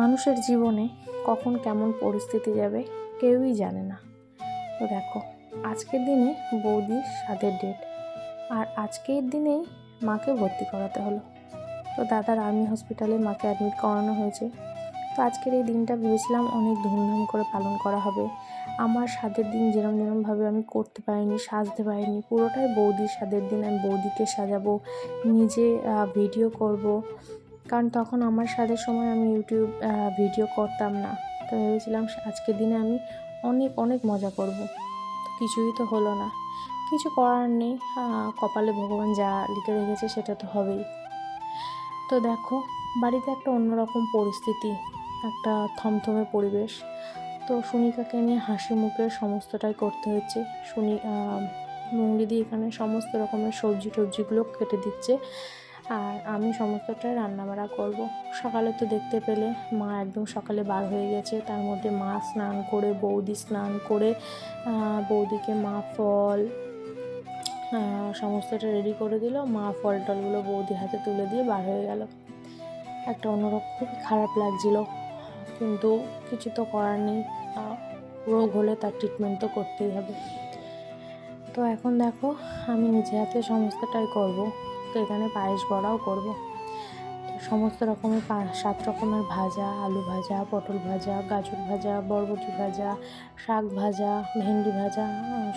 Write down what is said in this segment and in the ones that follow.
মানুষের জীবনে কখন কেমন পরিস্থিতি যাবে কেউই জানে না। তো দেখো, আজকের দিনে বৌদির স্বাদের ডেট আর আজকের দিনেই মাকে ভর্তি করাতে হলো। তো দাদার আর্মি হসপিটালে মাকে অ্যাডমিট করানো হয়েছে। তো আজকের এই দিনটা ভেবেছিলাম অনেক ধুমধাম করে পালন করা হবে। আমার স্বাদের দিন যেরম যেরমভাবে আমি করতে পারিনি, সাজতে পারিনি, পুরোটাই বৌদির স্বাদের দিন। আমি বৌদিকে সাজাবো, নিজে ভিডিও করব কারণ তখন আমার স্বাদের সময় আমি ইউটিউব ভিডিও করতাম না। তো ভেবেছিলাম আজকের দিনে আমি অনেক অনেক মজা করব। কিছুই তো হলো না। কিছু করার নেই। কপালে ভগবান যা লিখে রেখেছে সেটা তো হবেই। তো দেখো, বাড়িতে একটা অন্যরকম পরিস্থিতি, একটা থমথমে পরিবেশ। তো সুনিকাকে নিয়ে হাসি মুখে সমস্তটাই করতে হচ্ছে। সুনি মুঙ্গি দিয়ে এখানে সমস্ত রকমের সবজি টবজিগুলো কেটে দিচ্ছে। আর আমি সমস্তটাই রান্নাবাড়া করব। সকালে তো দেখতে পেলে মা একদম সকালে বার হয়ে গেছে। তার মধ্যে মা স্নান করে, বৌদি স্নান করে বৌদিকে মা ফল সমস্তটা রেডি করে দিল। মা ফল টলগুলো বৌদির হাতে তুলে দিয়ে বার হয়ে গেল। একটা অন্যরকম খুবই খারাপ লাগছিল। কিন্তু কিছু তো করার নেই। রোগ হলে তার ট্রিটমেন্ট তো করতেই হবে। তো এখন দেখো, আমি নিজে হাতে সমস্তটাই করব। তো এখানে পায়েস বড়াও করব। সমস্ত রকমের সাত রকমের ভাজা, আলু ভাজা, পটল ভাজা, গাজর ভাজা, বরবটি ভাজা, শাক ভাজা, ভেন্ডি ভাজা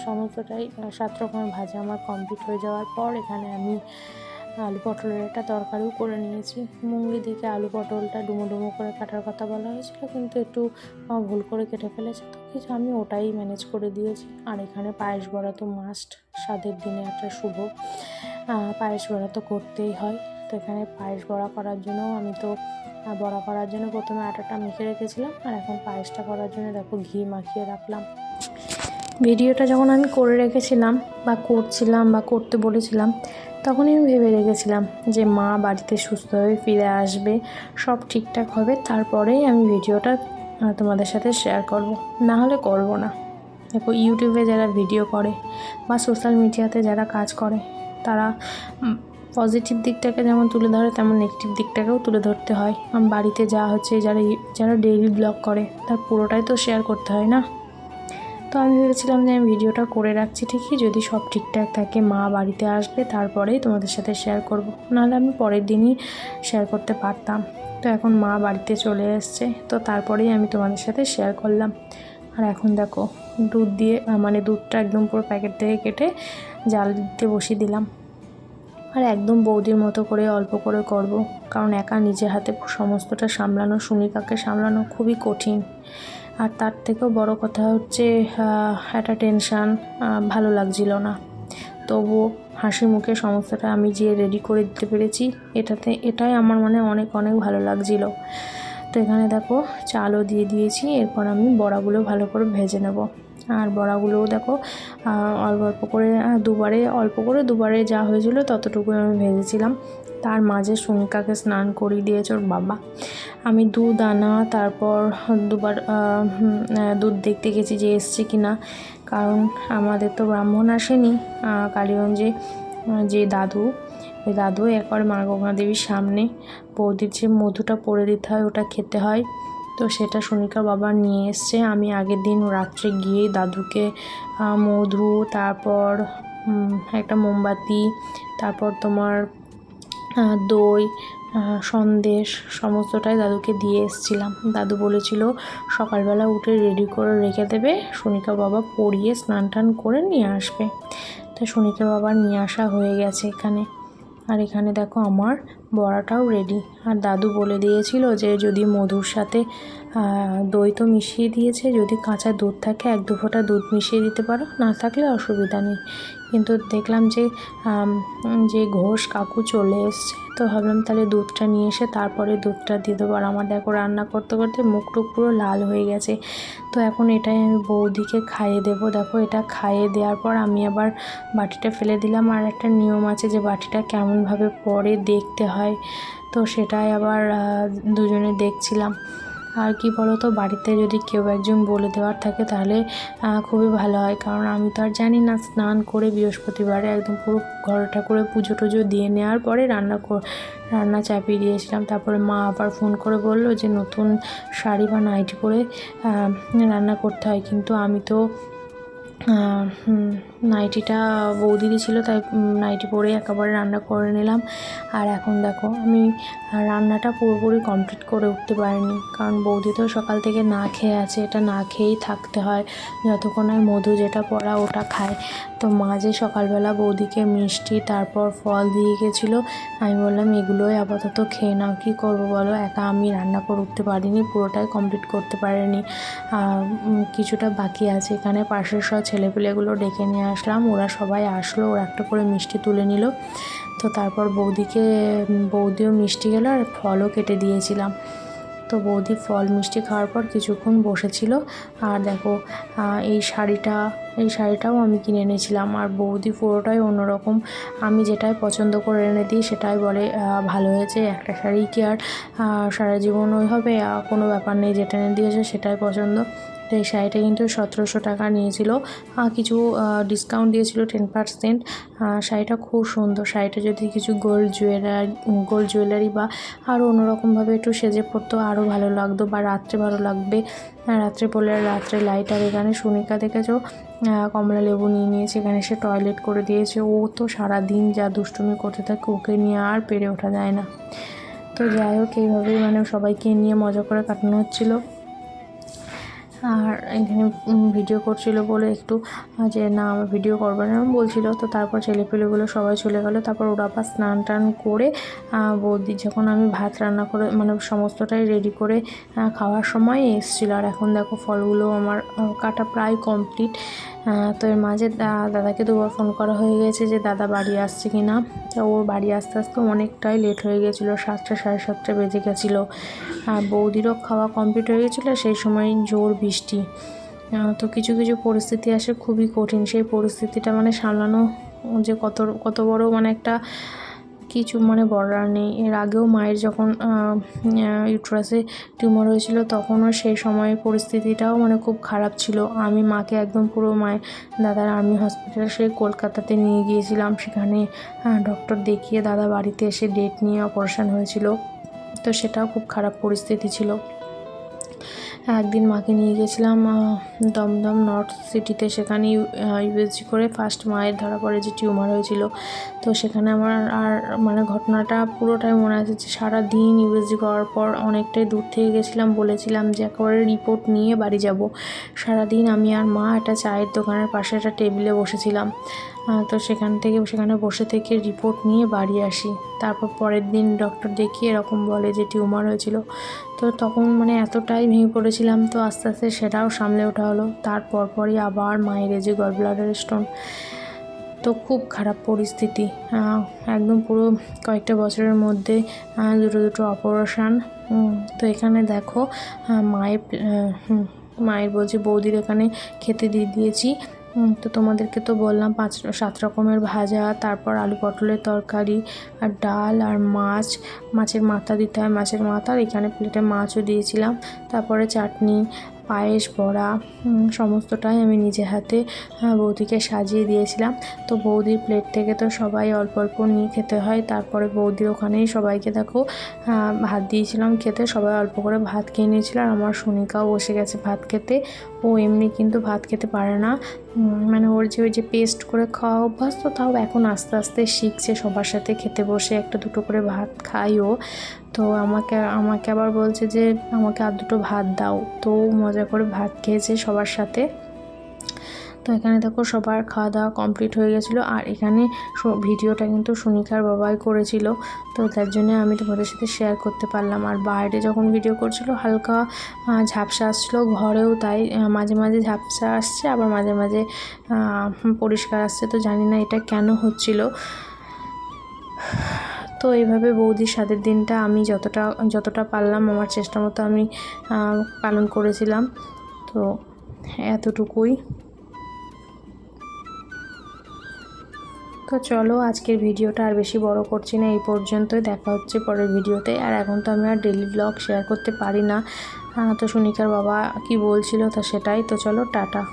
সমস্তটাই সাত রকমের ভাজা আমার কমপ্লিট হয়ে যাওয়ার পর এখানে আমি আলু পটলের একটা তরকারিও করে নিয়েছি। মুঙ্গি দিকে আলু পটলটা ডুমো ডুমো করে কাটার কথা বলা হয়েছিল, কিন্তু একটু ভুল করে কেটে ফেলেছে, তো কিছু আমি ওটাই ম্যানেজ করে দিয়েছি। আর এখানে পায়েস বড়া তো মাস্ট স্বাদের দিনে একটা শুভ। পায়েস বড়া তো করতেই হয়। তো এখানে পায়েস বড়া করার জন্য আমি তো বড়া করার জন্য প্রথমে আটাটা মেখে রেখেছিলাম। আর এখন পায়েসটা করার জন্য দেখো ঘি মাখিয়ে রাখলাম। ভিডিওটা যখন আমি করে রেখেছিলাম বা করছিলাম বা করতে বলেছিলাম, তখনই আমি ভেবে রেখেছিলাম যে মা বাড়িতে সুস্থভাবে ফিরে আসবে, সব ঠিকঠাক হবে। তারপরেই আমি ভিডিওটা তোমাদের সাথে শেয়ার করব। না হলে করব না। দেখো ইউটিউবে যারা ভিডিও করে বা সোশ্যাল মিডিয়াতে যারা কাজ করে, তারা পজিটিভ দিকটাকে যেমন তুলে ধরে, তেমন নেগেটিভ দিকটাকেও তুলে ধরতে হয়। আমার বাড়িতে যা হচ্ছে, যারা যারা ডেইলি ব্লগ করে, তার পুরোটাই তো শেয়ার করতে হয় না? তো আমি ভেবেছিলাম যে আমি ভিডিওটা করে রাখছি ঠিকই, যদি সব ঠিকঠাক থাকে, মা বাড়িতে আসবে, তারপরেই তোমাদের সাথে শেয়ার করব। নাহলে আমি পরের দিনই শেয়ার করতে পারতাম। তো এখন মা বাড়িতে চলে এসছে, তো তারপরেই আমি তোমাদের সাথে শেয়ার করলাম। আর এখন দেখো, দুধ দিয়ে মানে দুধটা একদম পুরো প্যাকেট থেকে কেটে জাল দিতে বসিয়ে দিলাম। আর একদম বৌদির মতো করে অল্প করে করব, কারণ একা নিজের হাতে সমস্তটা সামলানো সুমিকাকে সামলানো খুবই কঠিন। আর তার থেকেও বড় কথা হচ্ছে একটা টেনশান ভালো লাগছিল না। তবুও হাসি মুখে সমস্তটা আমি যে রেডি করে দিতে পেরেছি, এটাতে, এটাই আমার মনে অনেক অনেক ভালো লাগছিল। তো এখানে দেখো, চালও দিয়ে দিয়েছি, এরপর আমি বড়াগুলো ভালো করে ভেজে নেব। আর বড়াগুলোও দেখো অল্প অল্প করে দুবারে, অল্প করে দুবারে যা হয়েছিল ততটুকু আমি ভেজেছিলাম। তার মাঝে সুমিকাকে স্নান করিয়ে দিয়েছে ওর বাবা। আমি দুধ আনা তারপর দুবার দুধ দেখতে গেছি যে এসছে কি না কারণ আমাদের তো ব্রাহ্মণ আসেনি কালীগঞ্জে যে দাদু, ওই দাদু একবার মা গঙ্গা দেবীর সামনে বৌদির যে মধুটা পরে দিতে হয় ওটা খেতে হয়। তো সেটা সোনিকা বাবা নিয়ে এসছে। আমি আগের দিন রাত্রে গিয়ে দাদুকে মধু, তারপর একটা মোমবাতি, তারপর তোমার দই সন্দেশ সমস্তটাই দাদুকে দিয়ে এসেছিলাম। দাদু বলেছিল, সকালবেলা উঠে রেডি করে রেখে দেবে সোনিকা বাবা পরিয়ে স্নান টান করে নিয়ে আসবে। তো সোনিকা বাবা নিয়ে আসা হয়ে গেছে এখানে। আর এখানে দেখো আমার বড়াটাও রেডি আর দাদু বলে দিয়েছিল যে যদি মধুর সাথে দই তো মিশিয়ে দিয়েছে, যদি কাঁচা দুধ থাকে, এক দু ফোঁটা দুধ মিশিয়ে দিতে পারো, না থাকলে অসুবিধা নেই। কিন্তু দেখলাম যে যে ঘোষ কাকু চলে এসছে, তো ভাবলাম তাহলে দুধটা নিয়ে এসে তারপরে দুধটা দিয়ে দেবো। আর আমার দেখো রান্না করতে করতে মুখটুক পুরো লাল হয়ে গেছে। তো এখন এটাই আমি বৌদিকে খাইয়ে দেবো। দেখো এটা খাইয়ে দেওয়ার পর আমি আবার বাটিটা ফেলে দিলাম। আর একটা নিয়ম আছে যে বাটিটা কেমনভাবে পরে দেখতে হয় তো সেটাই আবার দুজনে দেখছিলাম। আর কি তো বাড়িতে যদি কেউ একজন বলে দেওয়ার থাকে তাহলে খুবই ভালো হয়। কারণ আমি তো আর জানি না, স্নান করে বৃহস্পতিবারে একদম পুরো ঘর ঠাকুরে পুজো টুজো দিয়ে নেওয়ার পরে রান্না কর- রান্না চাপিয়ে দিয়েছিলাম। তারপরে মা আবার ফোন করে বলল যে, নতুন শাড়ি বা নাইটি পরে রান্না করতে হয়। কিন্তু আমি তো নাইটিটা বৌদিরই ছিল, তাই নাইটি পরে একেবারে রান্না করে নিলাম। আর এখন দেখো, আমি রান্নাটা পুরোপুরি কমপ্লিট করে উঠতে পারিনি। কারণ বৌদি তো সকাল থেকে না খেয়ে আছে, এটা না খেয়েই থাকতে হয়। যতক্ষণ আর মধু যেটা পড়া ওটা খায়। তো মা যে সকালবেলা বৌদিকে মিষ্টি, তারপর ফল দিয়ে গেছিল, আমি বললাম, এগুলোই আপাতত খেয়ে নাও, কী করব বলো? একা আমি রান্না করে উঠতে পারিনি, পুরোটাই কমপ্লিট করতে পারিনি। কিছুটা বাকি আছে এখানে, পাশের সব ছেলেপিলেগুলো ডেকে নিয়ে আসলাম, ওরা সবাই আসলো, ওরা একটা করে মিষ্টি তুলে নিল। তো তারপর বৌদিকে, বৌদিও মিষ্টি গেলো আর ফলও কেটে দিয়েছিলাম। তো বৌদি ফল মিষ্টি খাওয়ার পর কিছুক্ষণ বসেছিল। আর দেখো এই শাড়িটা, এই শাড়িটাও আমি কিনে এনেছিলাম। আর বৌদি পুরোটাই অন্যরকম। আমি যেটাই পছন্দ করে এনে দিই, সেটাই বলে ভালো হয়েছে, একটা শাড়ি কি আর সারা জীবন ওই হবে কোনো ব্যাপার নেই, যেটা এনে দিয়েছে সেটাই পছন্দ। তো এই শাড়িটা কিন্তু সতেরোশো টাকা নিয়েছিল। কিছু ডিসকাউন্ট দিয়েছিল টেন পার্সেন্ট শাড়িটা খুব সুন্দর। শাড়িটা যদি কিছু গোল্ড জুয়েলারি গোল্ড জুয়েলারি বা আরও অন্যরকমভাবে একটু সেজে পড়তো আরও ভালো লাগতো বা রাত্রে ভালো লাগবে। রাত্রে পড়লে রাত্রে লাইট আর এখানে সুনিকা দেখেছ? কমলা লেবু নিয়ে নিয়েছে, এখানে সে টয়লেট করে দিয়েছে। ও তো সারাদিন যা দুষ্টুমি করতে থাকে, ওকে নিয়ে আর পেরে ওঠা যায় না। তো যাই হোক, এইভাবেই মানে সবাইকে নিয়ে মজা করে কাটানো হচ্ছিল। আর এখানে ভিডিও করছিল বলে একটু যে না, আমার ভিডিও করবে না বলছিল। তো তারপর ছেলেপিলেগুলো সবাই চলে গেলো। তারপর ওরা আবার স্নান টান করে বৌদি যখন আমি ভাত রান্না করে মানে সমস্তটাই রেডি করে খাওয়ার সময় এসেছিল। আর এখন দেখো ফলগুলো আমার কাটা প্রায় কমপ্লিট তো এর মাঝে দাদাকে দুবার ফোন করা হয়ে গেছে যে, দাদা বাড়ি আসছে কি না তো ওর বাড়ি আসতে আসতে অনেকটাই লেট হয়ে গেছিল, সাতটা সাড়ে সাতটা বেজে গেছিল। আর বৌদিরও খাওয়া কমপ্লিট হয়ে গেছিল। সেই সময় জোর বৃষ্টি। তো কিছু কিছু পরিস্থিতি আসে খুবই কঠিন। সেই পরিস্থিতিটা মানে সামলানো যে কত কত বড় মানে একটা কিছু মানে বলার নেই। এর আগেও মায়ের যখন ইউট্রাসে টিউমার হয়েছিল, তখনও সেই সময়ের পরিস্থিতিটাও মানে খুব খারাপ ছিল। আমি মাকে একদম পুরো মায়ের দাদার আর্মি হসপিটাল সেই কলকাতাতে নিয়ে গিয়েছিলাম। সেখানে ডক্টর দেখিয়ে দাদা বাড়িতে এসে ডেট নিয়ে অপারেশান হয়েছিল। তো সেটাও খুব খারাপ পরিস্থিতি ছিল। একদিন মাকে নিয়ে গেছিলাম দমদম নর্থ সিটিতে সেখানে ইউএসজি করে ফার্স্ট মায়ের ধরা পড়ে যে টিউমার হয়েছিল। তো সেখানে আমার আর মানে ঘটনাটা পুরোটাই মনে আছে যে সারা দিন ইউএসজি করার পর অনেকটাই দূর থেকে গেছিলাম, বলেছিলাম যে একেবারে রিপোর্ট নিয়ে বাড়ি যাব। সারাদিন আমি আর মা একটা চায়ের দোকানের পাশে একটা টেবিলে বসেছিলাম। তো সেখান থেকে, সেখানে বসে থেকে রিপোর্ট নিয়ে বাড়ি আসি। তারপর পরের দিন ডক্টর দেখিয়ে এরকম বলে যে টিউমার হয়েছিল। তো তখন মানে এতটাই ভেঙে পড়েছিলাম, তো আস্তে আস্তে সেটাও সামলে ওঠা হলো। তারপর পরই আবার মায়ের যে গল ব্লাডার স্টোন তো খুব খারাপ পরিস্থিতি। একদম পুরো কয়েকটা বছরের মধ্যে দুটো দুটো অপারেশান তো এখানে দেখো মায়ের মায়ের বলছি বৌদির এখানে খেতে দিয়ে দিয়েছি। তো তোমাদেরকে তো বললাম পাঁচ সাত রকমের ভাজা, তারপর আলু পটলের তরকারি আর ডাল আর মাছ। মাছের মাথা দিতে হয়, মাছের মাথা, আর এখানে প্লেটে মাছও দিয়েছিলাম। তারপরে চাটনি পায়েস, বড়া সমস্তটাই আমি নিজে হাতে বৌদিকে সাজিয়ে দিয়েছিলাম। তো বৌদির প্লেট থেকে তো সবাই অল্প অল্প নিয়ে খেতে হয়। তারপরে বৌদির ওখানেই সবাইকে দেখো ভাত দিয়েছিলাম খেতে। সবাই অল্প করে ভাত খেয়ে নিয়েছিল আর আমার সুনিকাও বসে গেছে ভাত খেতে। ও এমনি কিন্তু ভাত খেতে পারে না। মানে ওর যে ওই যে পেস্ট করে খাওয়া অভ্যাস, তো তাও এখন আস্তে আস্তে শিখছে সবার সাথে। খেতে বসে একটা দুটো করে ভাত খাই ও তো আমাকে আমাকে আবার বলছে যে, আমাকে আর দুটো ভাত দাও। তো মজা করে ভাত খেয়েছে সবার সাথে। তো এখানে দেখো সবার খাওয়া দাওয়া কমপ্লিট হয়ে গেছিল। আর এখানে ভিডিওটা কিন্তু সুনিকার বাবাই করেছিল। তো তার জন্য আমি তোমাদের সাথে শেয়ার করতে পারলাম। আর বাইরে যখন ভিডিও করছিল, হালকা ঝাপসা আসছিল ঘরেও, তাই মাঝে মাঝে ঝাপসা আসছে, আবার মাঝে মাঝে পরিষ্কার আসছে। তো জানি না এটা কেন হচ্ছিল। তো এইভাবে বৌদির স্বাদের দিনটা আমি যতটা যতটা পারলাম আমার চেষ্টা মতো আমি পালন করেছিলাম। তো এতটুকুই। তো চলো আজকের ভিডিওটা আর বেশি বড় করছি না, এই পর্যন্তই। দেখা হচ্ছে পরের ভিডিওতে। আর এখন তো আমি আর ডেলি ব্লগ শেয়ার করতে পারি না। তো সুনিকার বাবা কি বলছিল তা সেটাই। তো চলো টাটা।